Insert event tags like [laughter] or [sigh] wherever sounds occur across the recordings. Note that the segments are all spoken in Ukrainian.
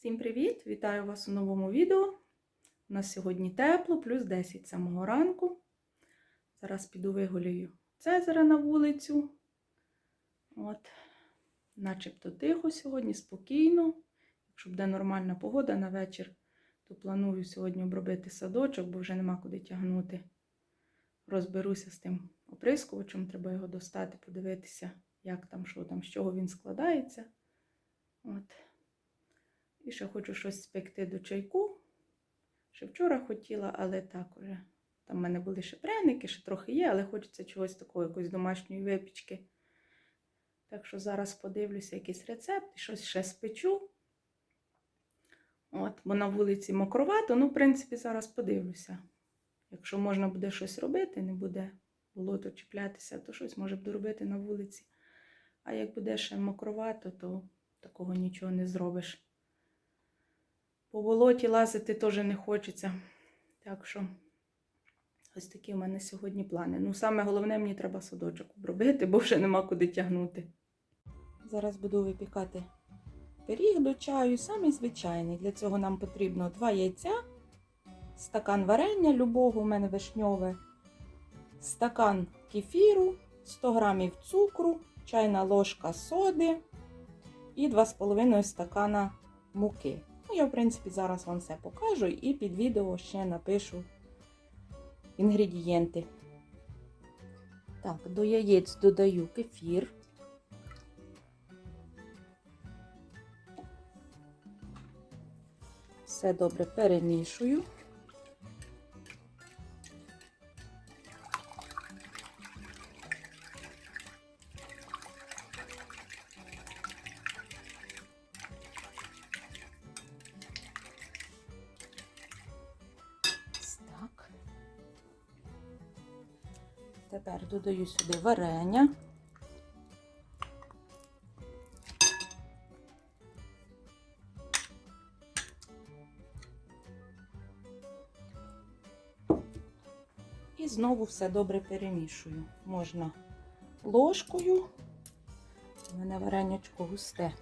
Всім привіт! Вітаю вас у новому відео. У нас сьогодні тепло, плюс 10 самого ранку. Зараз піду вигулюю Цезаря на вулицю. От, начебто тихо сьогодні, спокійно. Якщо буде нормальна погода на вечір, то планую сьогодні обробити садочок, бо вже нема куди тягнути. Розберуся з тим оприскувачем, треба його достати, подивитися, як там, що там, з чого він складається. От. І ще хочу щось спекти до чайку. Ще вчора хотіла, але так уже. Там в мене були ще пряники, ще трохи є, але хочеться чогось такого, якоїсь домашньої випічки. Так що зараз подивлюся якийсь рецепт і щось ще спечу. От, бо на вулиці мокровато, ну, в принципі, зараз подивлюся. Якщо можна буде щось робити, не буде болото чіплятися, то щось може буду робити на вулиці. А як буде ще мокровато, то такого нічого не зробиш. По болоті лазити теж не хочеться. Так що ось такі в мене сьогодні плани. Ну, саме головне, мені треба садочок обробити, бо вже нема куди тягнути. Зараз буду випікати пиріг до чаю, самий звичайний. Для цього нам потрібно 2 яйця, стакан варення любого, у мене вишньове, стакан кефіру, 100 грамів цукру, чайна ложка соди і 2,5 стакана муки. Ну, я, в принципі, зараз вам все покажу і під відео ще напишу інгредієнти. Так, до яєць додаю кефір. Все добре перемішую. Тепер додаю сюди варення. І знову все добре перемішую. Можна ложкою. У мене варенячко густе.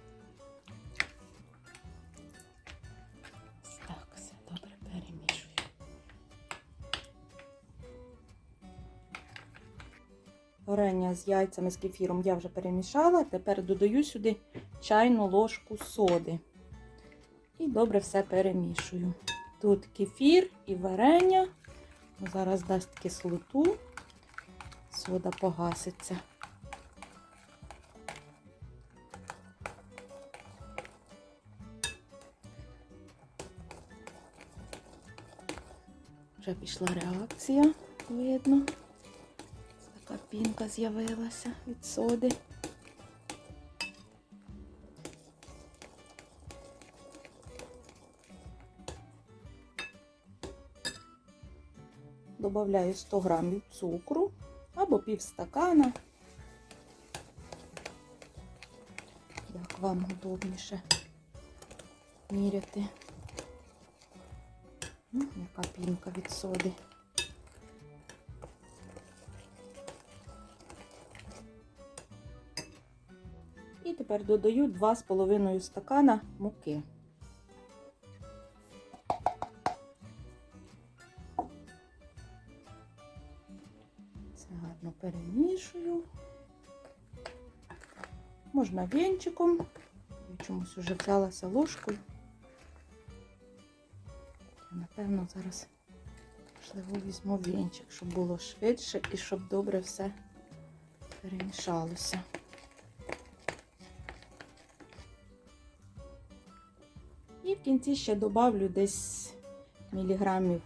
Варення з яйцями з кефіром я вже перемішала. Тепер додаю сюди чайну ложку соди. І добре все перемішую. Тут кефір і варення. Зараз дасть кислоту, сода погаситься. Вже пішла реакція, видно. Така пінка з'явилася від соди. Добавляю 100 грамів цукру або пів стакана. Як вам удобніше міряти. Ну, яка пінка від соди. Тепер додаю 2,5 стакана муки. Це гарно перемішую. Можна вінчиком. Я чомусь вже взялася ложкою. Я, напевно, зараз, можливо, візьму вінчик, щоб було швидше і щоб добре все перемішалося. Кінці ще добавлю десь міліграмів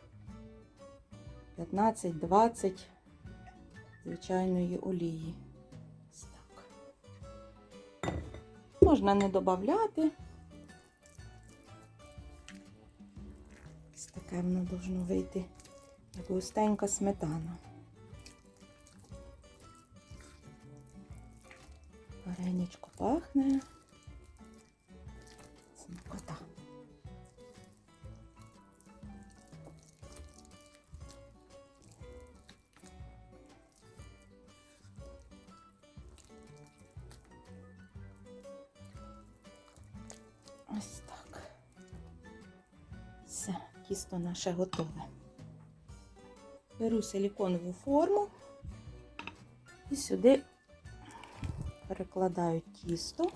15-20 звичайної олії. Так. Можна не. Ось таке воно должно вийти, як густенька сметана. Вареничко пахне. Тісто наше готове. Беру силіконову форму і сюди перекладаю тісто.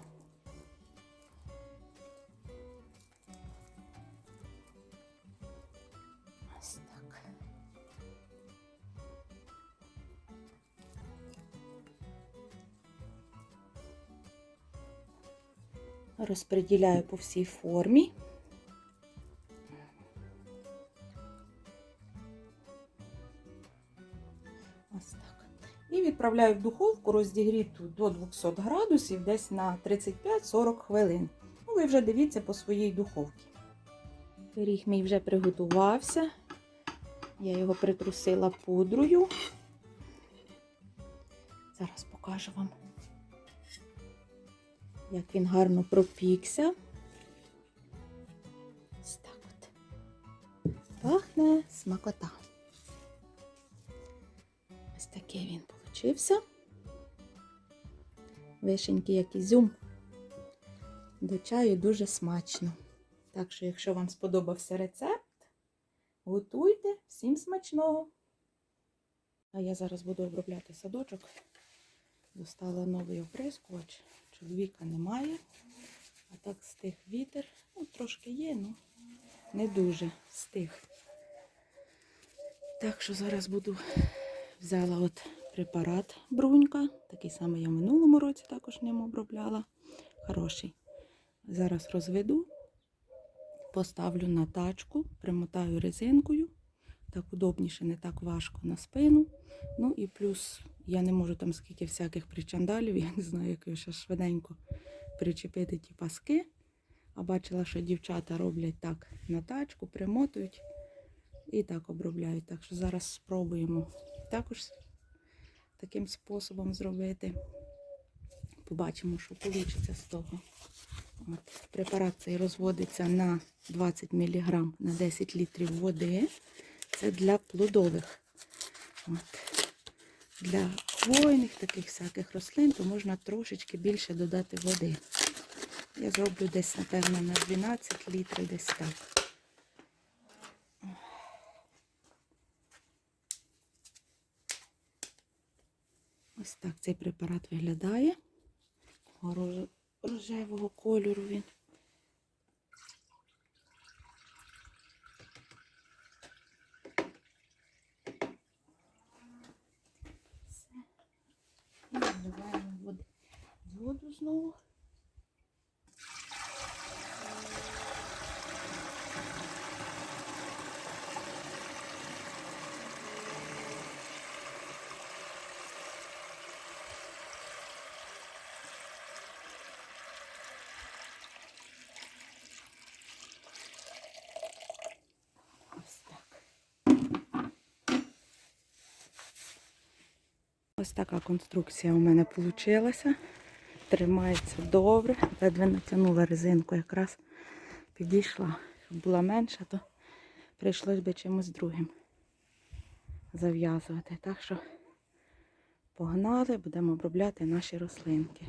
Розподіляю по всій формі. Ось так. І відправляю в духовку розігріту до 200 градусів десь на 35-40 хвилин. Ну, ви вже дивіться по своїй духовці. Пиріг мій вже приготувався. Я його притрусила пудрою. Зараз покажу вам, як він гарно пропікся. Ось так от. Пахне смакота. Він получився. Вишенький, як ізюм. До чаю дуже смачно. Так що, якщо вам сподобався рецепт, готуйте всім смачного. А я зараз буду обробляти садочок. Достала новий оприскувач. Чоловіка немає. А так стих вітер. Ну, трошки є, ну не дуже стих. Так що зараз буду взяла от препарат брунька. Такий самий я в минулому році також ним обробляла. Хороший. Зараз розведу, поставлю на тачку, примотаю резинкою. Так удобніше, не так важко на спину. Ну і плюс я не можу там скільки всяких причандалів, я не знаю, як ще швиденько причепити ті паски. А бачила, що дівчата роблять так на тачку, примотують і так обробляють. Так що зараз спробуємо також таким способом зробити. Побачимо, що вийде з того. От, препарат цей розводиться на 20 мг на 10 літрів води. Це для плодових. От. Для хвойних таких всяких рослин, то можна трошечки більше додати води. Я зроблю десь, напевно, на 12 літрів десь так. Ось так цей препарат виглядає. Рожевого кольору він. Все. І наливаємо води. воду знову. Ось так. Ось така конструкція у мене вийшла. Тримається добре. Ледве натягнула резинку, якраз підійшла. Щоб була менша, то прийшлось би чимось другим зав'язувати. Так що погнали, будемо обробляти наші рослинки.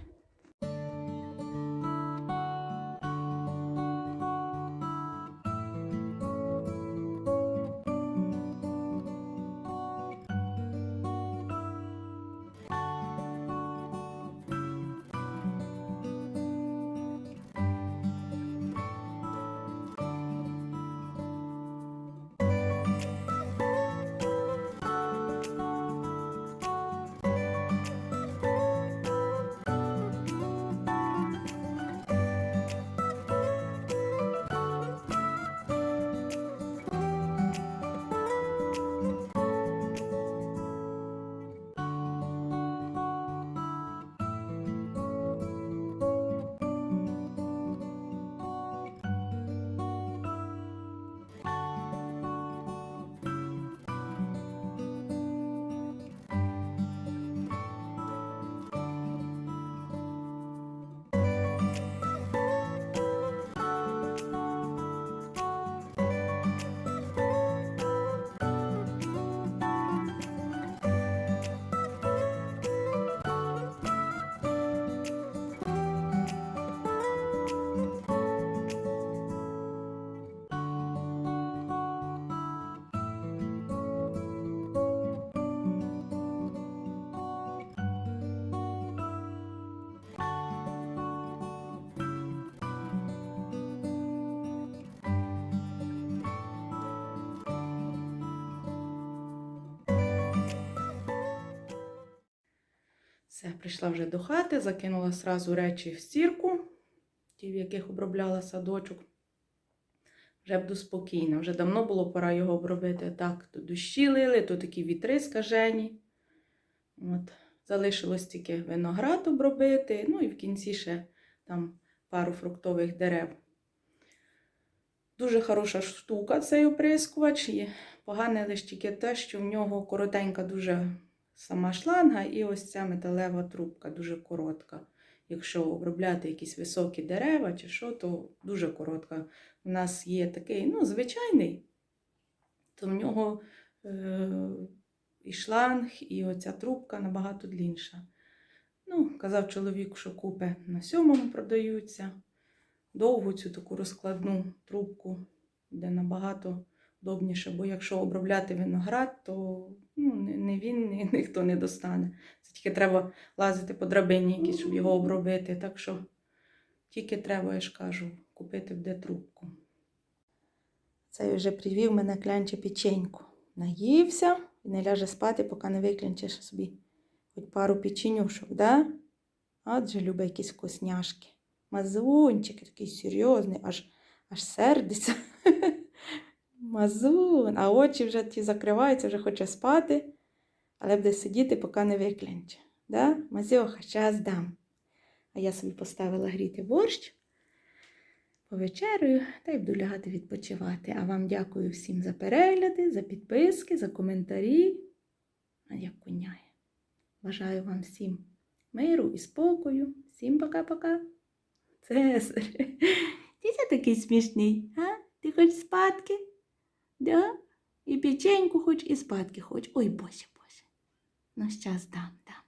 Все, прийшла вже до хати, закинула сразу речі в стірку, ті, в яких обробляла садочок. Вже буду спокійна. Вже давно було пора його обробити. Так, то дощі лили, то такі вітри скажені. От. Залишилось тільки виноград обробити, ну і в кінці ще там пару фруктових дерев. Дуже хороша штука цей оприскувач. І погане лише тільки те, що в нього коротенька дуже сама шланга, і ось ця металева трубка дуже коротка. Якщо обробляти якісь високі дерева чи що, то дуже коротка. У нас є такий, ну, звичайний, то в нього е, і шланг, і оця трубка набагато длінша. Ну, казав чоловік, що купи на сьомому продаються. Довгу цю таку розкладну трубку, де набагато удобніше, бо якщо обробляти виноград, то ну, не- він, ні, [laughs] ніхто не достане. Це тільки треба лазити по драбині якісь, щоб його обробити. Так що тільки треба, я ж кажу, купити де трубку. Цей вже привів мене клянче печеньку. Наївся і не ляже спати, поки не виклянчиш собі хоч пару печенюшок, да? Адже любить якісь вкусняшки. Мазунчик такий серйозний, аж, аж сердиться. [laughs] Мазун, а очі вже ті закриваються, вже хоче спати, але буде сидіти, поки не виклянче. Да? Мазьоха, зараз дам. А я собі поставила гріти борщ, повечерю та й буду лягати відпочивати. А вам дякую всім за перегляди, за підписки, за коментарі. А як куняє. Бажаю вам всім миру і спокою. Всім пока-пока. Цесар, [laughs] ти такий смішний, а? Ти хочеш спадки? Да? І печеньку хоч, і спадки хоч. Ой, боже, боже. Ну, щас дам, дам.